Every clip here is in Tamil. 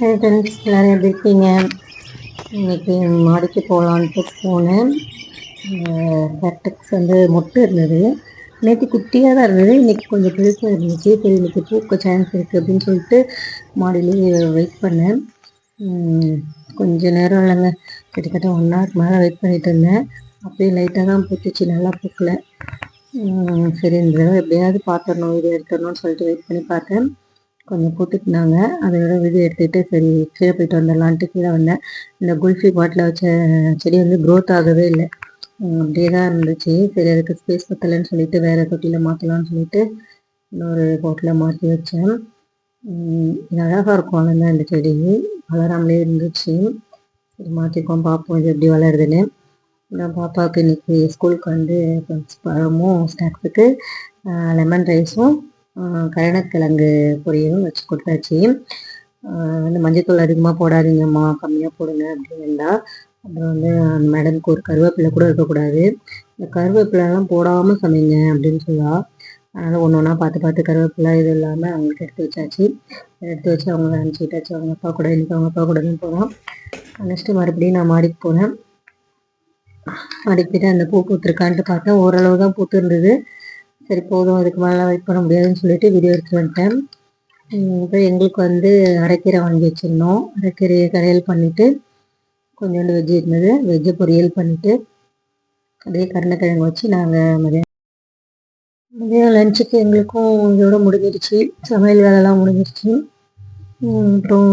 ஃப்ரெண்ட்ஸ் எல்லோரும் எப்படி இருக்கீங்க. இன்றைக்கி மாடிக்கு போகலான்ட்டு போனேன். ஃபேக்டெக்ஸ் வந்து மொட்டை இருந்தது. நேற்று குட்டியாக தான் இருந்தது. இன்றைக்கி கொஞ்சம் பெருசாக இருந்துச்சு. சரி இன்றைக்கி பூக்க சான்ஸ் இருக்குது அப்படின்னு சொல்லிட்டு மாடியிலேயே வெயிட் பண்ணேன். கொஞ்சம் நேரம் இல்லைங்க. கிட்டத்தட்ட ஒன் ஹவர் மேலே வெயிட் பண்ணிட்டு இருந்தேன். அப்படியே லைட்டாக தான் பூத்துச்சு நல்லா பூக்கல சரி இந்த தடவை எப்படியாவது பார்த்துடணும் இது எடுத்துடணும்னு சொல்லிட்டு வெயிட் பண்ணி பார்த்தேன். கொஞ்சம் போட்டுக்கினாங்க. அதோட வீடியோ எடுத்துகிட்டு சரி கீழே போயிட்டு வந்துடலான்ட்டு கீழே வந்தேன். இந்த குல்ஃபி பாட்டில் வச்ச செடி வந்து க்ரோத் ஆகவே இல்லை. அப்படியே தான் இருந்துச்சு. சரி அதுக்கு ஸ்பேஸ் பத்தலைன்னு சொல்லிட்டு வேறு தொட்டியில் மாற்றலாம்னு சொல்லிட்டு இன்னொரு பாட்டில் மாற்றி வச்சேன். அழகாக இருக்கும் அழகாக இந்த செடி. வளராமலே இருந்துச்சு. சரி மாற்றிக்கோம் பார்ப்போம் இது எப்படி வளருதுன்னு. நான் பாப்பாவுக்கு இன்னைக்கு ஸ்கூலுக்கு வந்து பழமும் ஸ்நாக்ஸுக்கு லெமன் ரைஸும் கருணக்கிழங்கு பொரியலும் வச்சு கொடுத்தாச்சு. ஆஹ் வந்து மஞ்சத்தூள் அதிகமாக போடாதீங்கம்மா கம்மியாக போடுங்க அப்படின்னா அப்புறம் வந்து அந்த மேடம்க்கு ஒரு கருவேப்பிலை கூட இருக்கக்கூடாது. இந்த கருவேப்பிலைலாம் போடாமல் சமைங்க அப்படின்னு சொல்லா. அதனால் ஒன்று ஒன்றா பார்த்து பார்த்து கருவேப்பிலை இது இல்லாமல் அவங்களுக்கு எடுத்து வச்சாச்சு. எடுத்து வச்சு அவங்கள அனுப்பிச்சி விட்டாச்சு அவங்க அப்பா கூட இன்றைக்கி அவங்க அப்பா கூட தான் போனோம் நெக்ஸ்ட்டு மறுபடியும் நான் மாடிக்கு போனேன் மாடிக்கு போயிட்டு அந்த பூ பூத்துருக்கான்ட்டு பார்த்தேன் ஓரளவு தான் பூத்து இருந்தது சரி போதும். அதுக்கு மேலே வெயிட் பண்ண முடியாதுன்னு சொல்லிட்டு வீடியோ எடுத்து வந்துட்டேன். அப்புறம் எங்களுக்கு வந்து அரைக்கீரை வாங்கி வச்சிருந்தோம். அரைக்கீரையை கரையல் பண்ணிவிட்டு கொஞ்சோண்டு வெஜ்ஜு இருந்தது. வெஜ்ஜை பொரியல் பண்ணிவிட்டு அதே கருணக்கிழங்கு வச்சு நாங்கள் மதியம் மதியம் லஞ்சுக்கு எங்களுக்கும் இதோட முடிஞ்சிருச்சு. சமையல் வேலைலாம் முடிஞ்சிருச்சு. அப்புறம்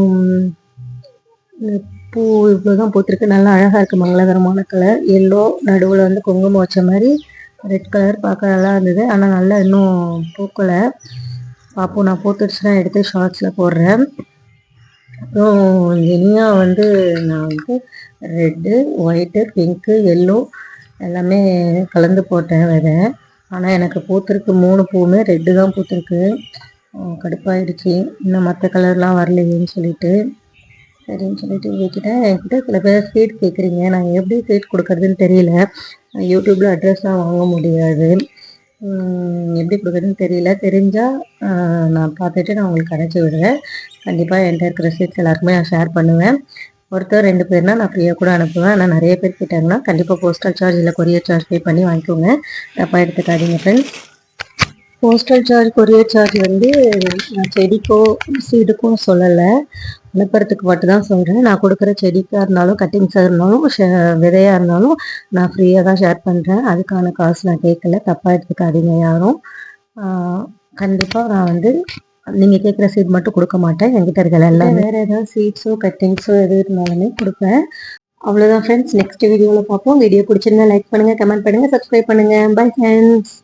பூ இவ்வளோ தான் போட்டிருக்கு. நல்லா அழகாக இருக்குது மங்களகரமான கலர் எல்லோ நடுவில் வந்து குங்குமம் வச்ச மாதிரி ரெட் கலர் பார்க்க நல்லா இருந்தது. ஆனால் நல்லா இன்னும் பூக்கலை. பார்ப்போம் நான் பூத்துடுச்சுன்னா எடுத்து ஷார்ட்ஸில் போடுறேன். அப்புறம் இனியா வந்து நான் வந்து ரெட்டு ஒயிட்டு பிங்க்கு எல்லோ எல்லாமே கலந்து போட்டேன் விதை ஆனால் எனக்கு பூத்திருக்கு மூணு பூவுமே ரெட்டு தான் பூத்திருக்கு. கடுப்பாயிடுச்சு. இன்னும் மற்ற கலர்லாம் வரலையேன்னு சொல்லிட்டு. சரின்னு சொல்லிட்டு வைக்கிட்டேன் என்கிட்ட சில பேர் ஸ்வீட் கேட்குறீங்க நான் எப்படி ஸ்வீட் கொடுக்கறதுன்னு தெரியல. யூடியூப்பில் அட்ரஸ்லாம் வாங்க முடியாது. எப்படி கொடுக்குறதுன்னு தெரியல. தெரிஞ்சால் நான் பார்த்துட்டு நான் உங்களுக்கு அனுப்பிச்சி விடுவேன் கண்டிப்பாக என்கிட்ட இருக்கிற ஸ்வீட்ஸ் எல்லாருக்குமே நான் ஷேர் பண்ணுவேன். ஒருத்தர் ரெண்டு பேர்னா நான் ஃப்ரீயாக கூட அனுப்புவேன். ஆனால் நிறைய பேர் கேட்டாங்கன்னா கண்டிப்பாக போஸ்டல் சார்ஜ் இல்லை கொரியர் சார்ஜ் பே பண்ணி வாங்கிக்கோங்க. தப்பாக எடுத்துக்காதீங்க friends postal charge courier charge வந்து நான் செடிக்கோ சீடுக்கோ சொல்லலை. அனுப்புறதுக்கு மட்டும் தான் சொல்கிறேன் நான் கொடுக்குற செடிக்காக இருந்தாலும் கட்டிங்ஸாக இருந்தாலும் விதையாக இருந்தாலும் நான் ஃப்ரீயாக தான் ஷேர் பண்ணுறேன் அதுக்கான காசு நான் கேட்கல தப்பாக எடுத்துக்காதீங்க யாரும். கண்டிப்பாக நான் வந்து நீங்கள் கேட்குற சீட் மட்டும் கொடுக்க மாட்டேன். என்கிட்ட இருக்கிற எல்லாம். வேறு ஏதாவது சீட்ஸோ கட்டிங்ஸோ எது இருந்தாலுமே கொடுப்பேன். அவ்வளோதான் ஃப்ரெண்ட்ஸ் நெக்ஸ்ட் வீடியோவில் பார்ப்போம். வீடியோ பிடிச்சிருந்தா லைக் பண்ணுங்கள் கமெண்ட் பண்ணுங்கள் சப்ஸ்கிரைப் பண்ணுங்கள் பை ஃப்ரெண்ட்ஸ்